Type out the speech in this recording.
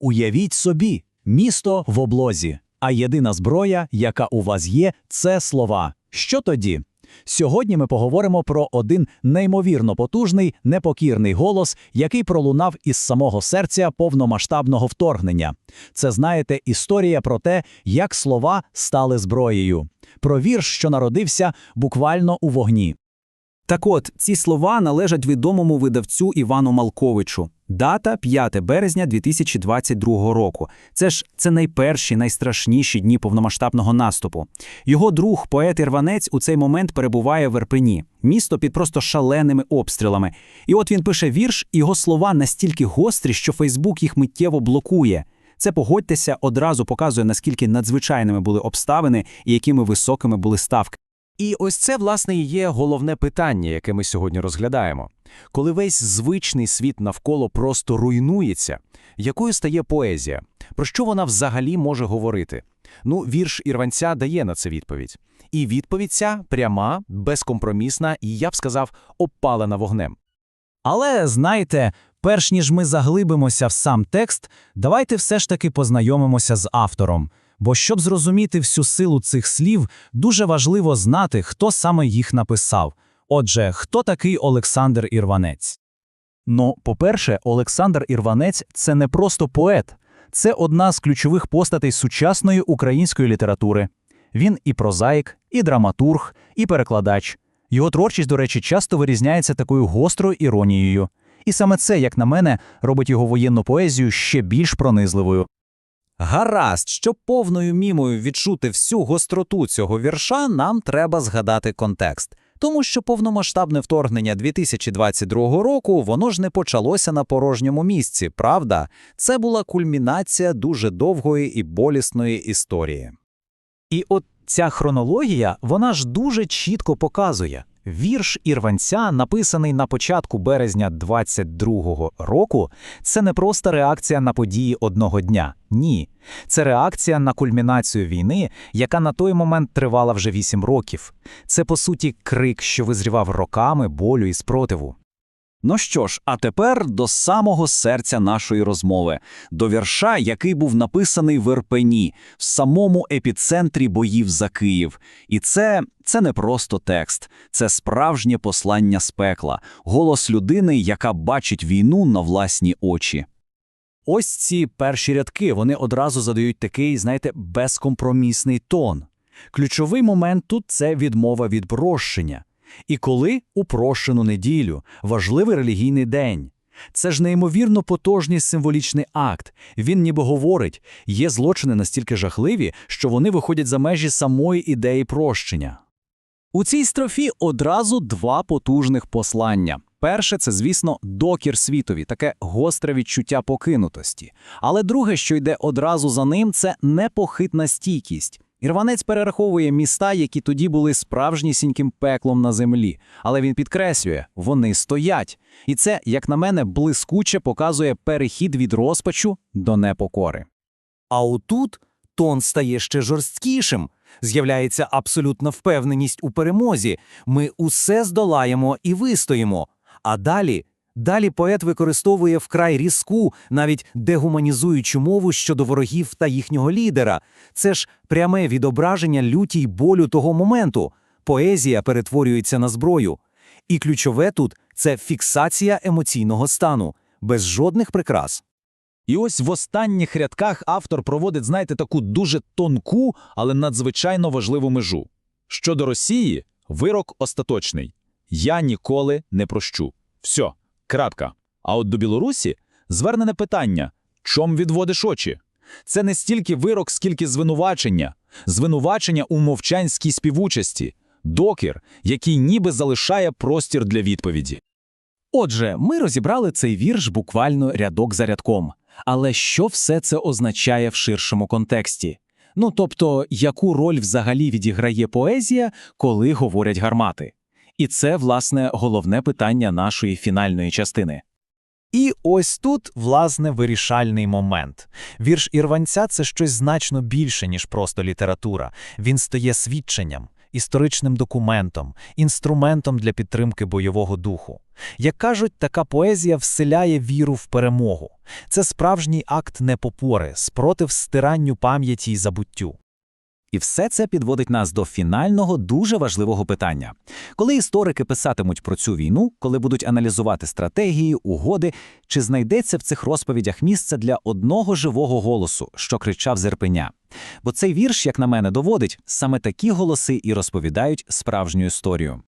Уявіть собі, місто в облозі, а єдина зброя, яка у вас є, це слова. Що тоді? Сьогодні ми поговоримо про один неймовірно потужний, непокірний голос, який пролунав із самого серця повномасштабного вторгнення. Це, знаєте, історія про те, як слова стали зброєю. Про вірш, що народився буквально у вогні. Так от, ці слова належать відомому видавцю Івану Малковичу. Дата 5 березня 2022 року. Це ж це найперші, найстрашніші дні повномасштабного наступу. Його друг, поет Ірванець, у цей момент перебуває в Ерпені, місто під просто шаленими обстрілами. І от він пише вірш, і його слова настільки гострі, що Фейсбук їх миттєво блокує. Це погодьтеся, одразу показує, наскільки надзвичайними були обставини і якими високими були ставки. І ось це, власне, і є головне питання, яке ми сьогодні розглядаємо. Коли весь звичний світ навколо просто руйнується, якою стає поезія? Про що вона взагалі може говорити? Ну, вірш Ірванця дає на це відповідь. І відповідь ця пряма, безкомпромісна і, я б сказав, обпалена вогнем. Але знаєте, перш ніж ми заглибимося в сам текст, давайте все ж таки познайомимося з автором. Бо щоб зрозуміти всю силу цих слів, дуже важливо знати, хто саме їх написав. Отже, хто такий Олександр Ірванець? Ну, по-перше, Олександр Ірванець це не просто поет, це одна з ключових постатей сучасної української літератури. Він і прозаїк, і драматург, і перекладач. Його творчість, до речі, часто вирізняється такою гострою іронією. І саме це, як на мене, робить його воєнну поезію ще більш пронизливою. Гаразд, щоб повною мімою відчути всю гостроту цього вірша, нам треба згадати контекст. Тому що повномасштабне вторгнення 2022 року воно ж не почалося на порожньому місці, правда? Це була кульмінація дуже довгої і болісної історії. І от ця хронологія, вона ж дуже чітко показує. Вірш Ірванця, написаний на початку березня 22-го року, це не просто реакція на події одного дня. Ні. Це реакція на кульмінацію війни, яка на той момент тривала вже 8 років. Це, по суті, крик, що визрівав роками болю і спротиву. Ну що ж, а тепер до самого серця нашої розмови, до вірша, який був написаний в Ірпені, в самому епіцентрі боїв за Київ. І це, це не просто текст, це справжнє послання з пекла, голос людини, яка бачить війну на власні очі. Ось ці перші рядки, вони одразу задають такий, знаєте, безкомпромісний тон. Ключовий момент тут це відмова від прощення. І коли у прощену неділю, важливий релігійний день. Це ж неймовірно потужний символічний акт. Він ніби говорить, є злочини настільки жахливі, що вони виходять за межі самої ідеї прощення. У цій строфі одразу два потужних послання. Перше це, звісно, докір світові, таке гостре відчуття покинутості. Але друге, що йде одразу за ним, це непохитна стійкість. Ірванець перераховує міста, які тоді були справжнісіньким пеклом на землі, але він підкреслює, вони стоять. І це, як на мене, блискуче показує перехід від розпачу до непокори. А отут тон стає ще жорсткішим. З'являється абсолютна впевненість у перемозі. Ми усе здолаємо і вистоїмо. А далі, далі поет використовує вкрай різку, навіть дегуманізуючу мову щодо ворогів та їхнього лідера. Це ж пряме відображення люті й болю того моменту. Поезія перетворюється на зброю. І ключове тут це фіксація емоційного стану, без жодних прикрас. І ось в останніх рядках автор проводить, знаєте, таку дуже тонку, але надзвичайно важливу межу. Щодо Росії, вирок остаточний. Я ніколи не прощу. Все, крапка. А от до Білорусі звернене питання: чом відводиш очі? Це не стільки вирок, скільки звинувачення, звинувачення у мовчанській співучасті, докір, який ніби залишає простір для відповіді. Отже, ми розібрали цей вірш буквально рядок за рядком. Але що все це означає в ширшому контексті? Ну тобто, яку роль взагалі відіграє поезія, коли говорять гармати? І це, власне, головне питання нашої фінальної частини. І ось тут, власне, вирішальний момент. Вірш Ірванця це щось значно більше, ніж просто література. Він стає свідченням. історичним документом, інструментом для підтримки бойового духу. Як кажуть, така поезія вселяє віру в перемогу. Це справжній акт непопори, спротив стиранню пам'яті й забуттю. І все це підводить нас до фінального, дуже важливого питання. Коли історики писатимуть про цю війну, коли будуть аналізувати стратегії, угоди, чи знайдеться в цих розповідях місце для одного живого голосу, що кричав з Ірпеня? Бо цей вірш, як на мене, доводить, саме такі голоси і розповідають справжню історію.